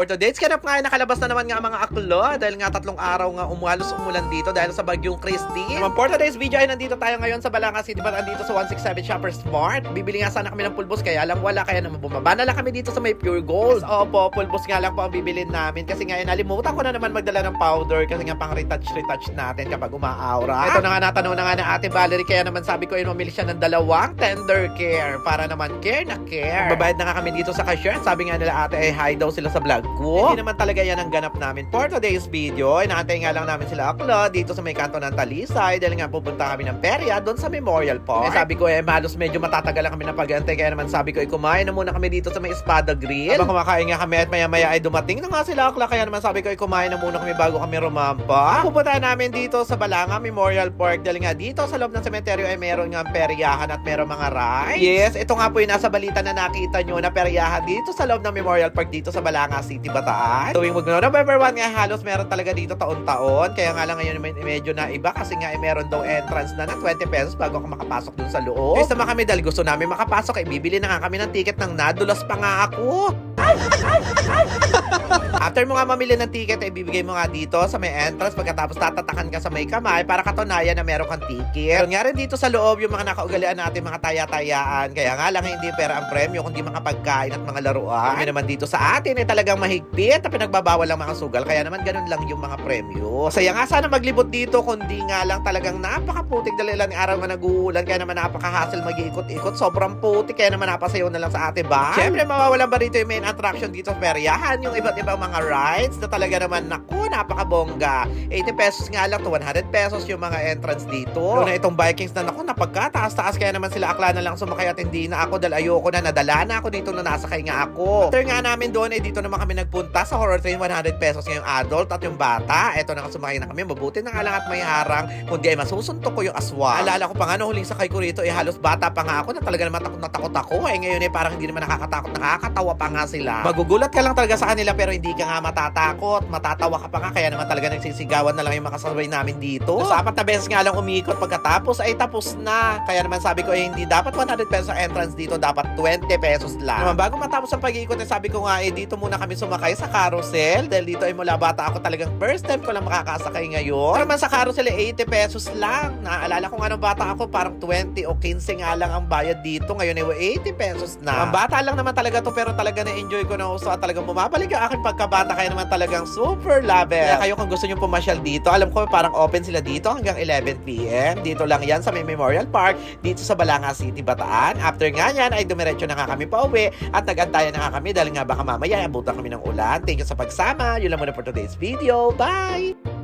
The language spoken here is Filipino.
For today's ganap nga, nakalabas na naman nga mga aklo dahil nga tatlong araw nga umuhalos umulan dito dahil sa bagyong Christy. Naman for today's video ay nandito tayo ngayon sa Balanga City but andito sa 167 Shoppers Mart. Bibili nga sana kami ng pulbos kaya lang wala kaya naman bumaba na lang kami dito sa may Pure Gold. Yes, opo, pulbos nga lang po ang bibilin namin kasi nga eh, nalimutan ko na naman magdala ng powder kasi nga pang retouch retouch natin kapag umaaura. Ito na nga natanong na nga na Ate Valerie kaya naman sabi ko ay mamili siya ng dalawang tender care para naman care na care. Babayad na nga kami dito sa cashier. Sabi nga nila ate ay hi daw sila sa vlog ko. Hindi naman talaga yan ang ganap namin for today's video. Ay naantay nga lang namin sila akla dito sa may kanto ng Talisay dahil nga pupunta kami ng perya doon sa Memorial Park. Eh sabi ko eh malos medyo matatagal lang kami ng pag-antay kaya naman sabi ko ay kumain na muna kami dito sa may Espada Grill. Habang kumakain nga kami at maya maya ay dumating na nga sila akla kaya naman sabi ko ay kumain na muna kami bago kami rumampa. Pupunta namin dito sa Balanga Memorial Park dahil nga dito sa loob ng sementeryo ay meron nga peryahan at meron mga rides. Yes, ito nga po yung nasa balita na nakita nyo na peryahan dito sa loob ng Memorial Park dito sa Balanga City, Bataan. Tuwing mag November 1 nga halos meron talaga dito taon-taon. Kaya nga lang ngayon med- medyo na iba kasi nga ay meron daw entrance na ng 20 pesos bago ka makapasok dun sa loob. Gusto naman kami dahil gusto namin makapasok ay bibili na nga kami ng ticket ng nadulas pa nga ako. After mo nga mamili ng ticket, ay bibigay mo nga dito sa may entrance pagkatapos tatatakan ka sa may kamay para katunayan na meron kang ticket. Meron nga rin dito sa loob yung mga nakaugalian natin mga taya-tayaan. Kaya nga lang hindi pera ang premyo kundi mga pagkain at mga laruan. Kami naman dito sa atin ay talagang mahigpit at pinagbabawal ang mga sugal. Kaya naman ganun lang yung mga premyo. Saya nga sana maglibot dito kundi nga lang talagang napakaputik dahil ilang araw nga nag-uulan. Kaya naman napaka-hassle mag-iikot-ikot. Sobrang putik. Kaya naman napasayaw na lang sa ate ba? Siyempre mawawalan ba rito yung main attraction dito sa peryahan? Yung iba't ibang mga rides na talaga naman naku, napakabongga. 80 pesos nga lang to 100 pesos yung mga entrance dito. Doon na itong Vikings na naku, napagkataas-taas kaya naman sila akla na lang sumakay at hindi na ako dahil ayoko na nadala na ako dito na nasakay nga ako. After nga namin doon, eh dito naman kami nagpunta sa horror train 100 pesos yung adult at yung bata. Eto na sumakay na kami. Mabuti na nga lang at may harang. Kundi ay masusuntok ko yung aswa. Alala ko pa nga, no, huling sakay ko rito, eh halos bata pa nga ako na talaga naman takot na takot ako. Eh ngayon eh parang hindi naman nakakatakot, nakakatawa pa nga sila. Magugulat ka lang talaga sa kanila pero hindi ka nga matatakot. Matatawa ka pa nga kaya naman talaga nagsisigawan na lang yung makasabay namin dito. Sa apat na beses nga lang umikot pagkatapos ay tapos na. Kaya naman sabi ko eh hindi dapat 100 pesos ang entrance dito, dapat 20 pesos lang. Naman bago matapos ang pag-iikot eh sabi ko nga eh dito muna kami sumakay sa carousel dahil dito ay mula bata ako talagang first time ko lang makakasakay ngayon. Pero naman sa carousel eh 80 pesos lang. Naaalala ko nga nung bata ako parang 20 o 15 nga lang ang bayad dito. Ngayon eh 80 pesos na. Ang bata lang naman talaga to pero talaga na-enjoy ko na gusto at talagang bumabalik ang aking pagkabata kaya naman talagang super love. Kaya kayo kung gusto nyo pumasyal dito, alam ko parang open sila dito hanggang 11pm. Dito lang yan sa may Memorial Park, dito sa Balanga City, Bataan. After nga yan ay dumiretso na nga kami pa uwi at nagantayan na nga kami dahil nga baka mamaya abutan kami ng ulan. Thank you sa pagsama. Yun lang muna for today's video. Bye!